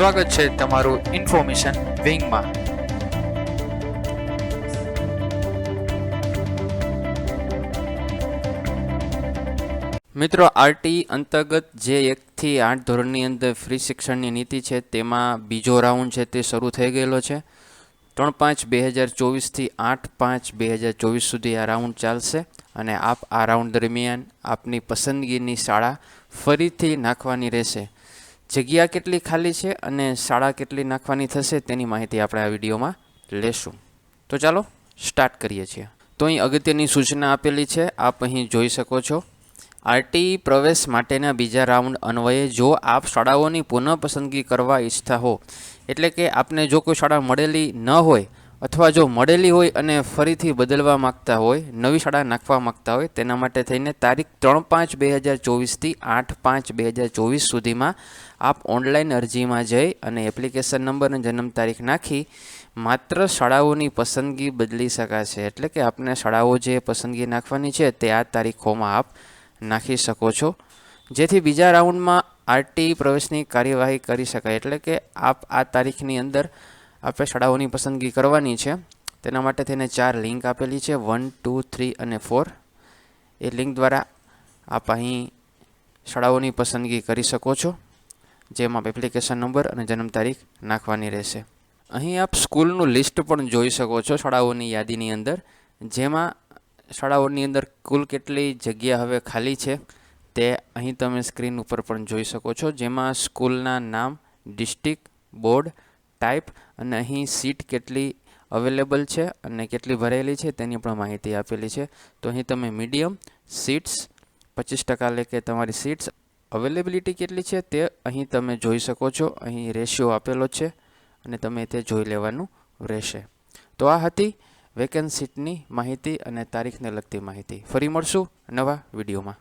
સ્વાગત છે તમારું ઇન્ફોર્મેશન વિંગમાં. મિત્રો, આરટી અંતર્ગત જે એકથી આઠ ધોરણની અંદર ફ્રી શિક્ષણની નીતિ છે, તેમાં બીજો રાઉન્ડ છે તે શરૂ થઈ ગયેલો છે. ત્રણ પાંચ બે હજાર ચોવીસથી આઠ પાંચ બે હજાર ચોવીસ સુધી આ રાઉન્ડ ચાલશે અને આપ આ રાઉન્ડ દરમિયાન આપની પસંદગીની શાળા ફરીથી નાખવાની રહેશે. જગ્યા કેટલી ખાલી છે અને શાળા કેટલી નાખવાની થશે તેની માહિતી આપણે આ વિડીયોમાં લેશું. તો ચાલો સ્ટાર્ટ કરીએ છીએ. તો અહીં અગત્યની સૂચના આપેલી છે, આપ અહીં જોઈ શકો છો. આરટી પ્રવેશ માટેના બીજા રાઉન્ડ અન્વયે જો આપ શાળાઓની પુનઃ પસંદગી કરવા ઈચ્છતા હો, એટલે કે આપને જો કોઈ શાળા મળેલી ન હોય અથવા જો મળેલી હોય અને ફરીથી બદલવા માગતા હોય, નવી શાળા નાખવા માગતા હોય, તેના માટે થઈને તારીખ ત્રણ પાંચ બે હજાર ચોવીસથી આઠ પાંચ બે હજાર ચોવીસ સુધીમાં આપ ઓનલાઈન અરજીમાં જઈ અને એપ્લિકેશન નંબર અને જન્મ તારીખ નાખી માત્ર શાળાઓની પસંદગી બદલી શકાશે. એટલે કે આપને શાળાઓ જે પસંદગી નાખવાની છે, તે આ તારીખોમાં આપ નાખી શકો છો. જેથી બીજા રાઉન્ડમાં આરટી પ્રવેશની કાર્યવાહી કરી શકાય. એટલે કે આપ આ તારીખની અંદર આપણે શાળાઓની પસંદગી કરવાની છે. તેના માટે થઈને ચાર લિંક આપેલી છે. વન, ટુ, થ્રી અને ફોર. એ લિંક દ્વારા આપ અહીં શાળાઓની પસંદગી કરી શકો છો, જેમાં એપ્લિકેશન નંબર અને જન્મ તારીખ નાખવાની રહેશે. અહીં આપ સ્કૂલનું લિસ્ટ પણ જોઈ શકો છો શાળાઓની યાદીની અંદર, જેમાં શાળાઓની અંદર કુલ કેટલી જગ્યા હવે ખાલી છે તે અહીં તમે સ્ક્રીન ઉપર પણ જોઈ શકો છો, જેમાં સ્કૂલના નામ, ડિસ્ટ્રિક્ટ, બોર્ડ ટાઈપ અને અહીં સીટ કેટલી અવેલેબલ છે અને કેટલી ભરેલી છે તેની પણ માહિતી આપેલી છે. તો અહીં તમે મીડિયમ સીટ્સ પચીસ ટકા લે કે તમારી સીટ્સ અવેલેબિલિટી કેટલી છે તે અહીં તમે જોઈ શકો છો. અહીં રેશિયો આપેલો છે અને તમે તે જોઈ લેવાનું રહેશે. તો આ હતી વેકેન્સીની માહિતી અને તારીખને લગતી માહિતી. ફરી મળશું નવા વિડીયોમાં.